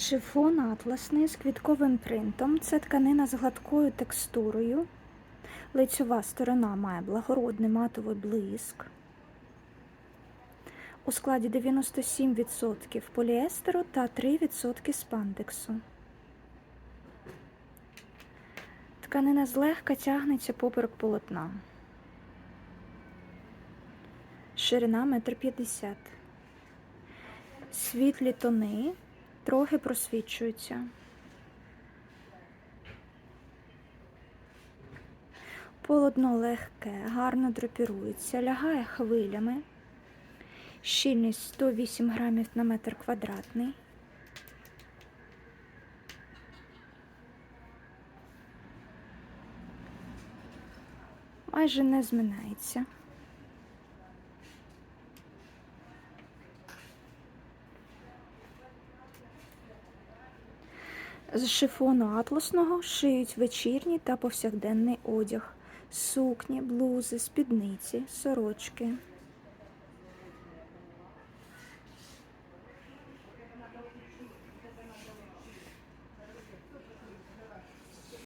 Шифон атласний з квітковим принтом. Це тканина з гладкою текстурою. Лицьова сторона має благородний матовий блиск. У складі 97% поліестеру та 3% спандексу. Тканина злегка тягнеться поперек полотна. Ширина 1,50 м. Світлі тони трохи просвічуються. Полотно легке, гарно драпірується, лягає хвилями. Щільність 108 грамів на метр квадратний. Майже не зминається. З шифону атласного шиють вечірній та повсякденний одяг, сукні, блузи, спідниці, сорочки.